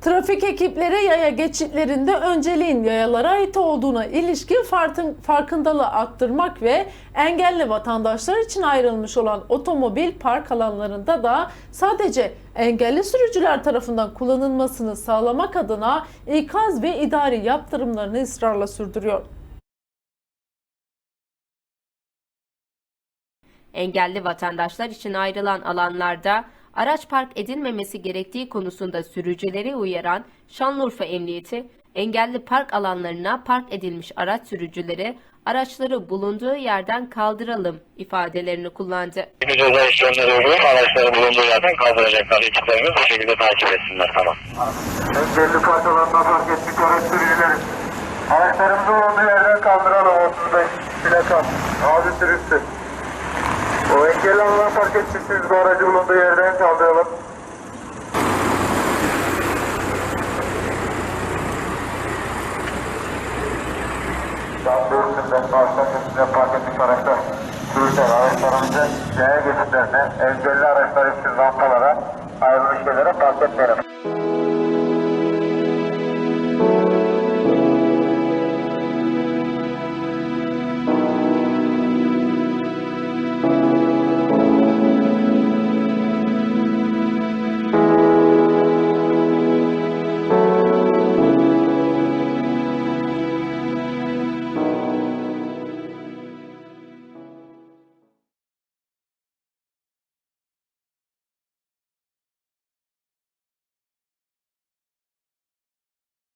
Trafik ekipleri yaya geçitlerinde önceliğin yayalara ait olduğuna ilişkin farkın- farkındalığı arttırmak ve engelli vatandaşlar için ayrılmış olan otomobil park alanlarında da sadece engelli sürücüler tarafından kullanılmasını sağlamak adına ikaz ve idari yaptırımlarını ısrarla sürdürüyor. Engelli vatandaşlar için ayrılan alanlarda araç park edilmemesi gerektiği konusunda sürücüleri uyaran Şanlıurfa Emniyeti, engelli park alanlarına park edilmiş araç sürücüleri araçları bulunduğu yerden kaldıralım ifadelerini kullandı. Bir ceza işlemleri araçları bulunduğu yerden kaldıracaklar. Ekiplerimiz bu şekilde takip etsinler. Tamam. Engelli park alanına park etmiş araç sürücüleri. Araçlarımızı olduğu yerden kaldıralım 35 plaka. Abi sürüsü. O engelli etmişsiniz bu aracı bulunduğu yerden kaldıralım. Tam doğrusundan parktan üstüne park etmiş araçlar. Sürücüler araçlarımızı yaya geçitlerine, engelli araçlar için rampalara, ayrılmış yerlere park etmeyelim.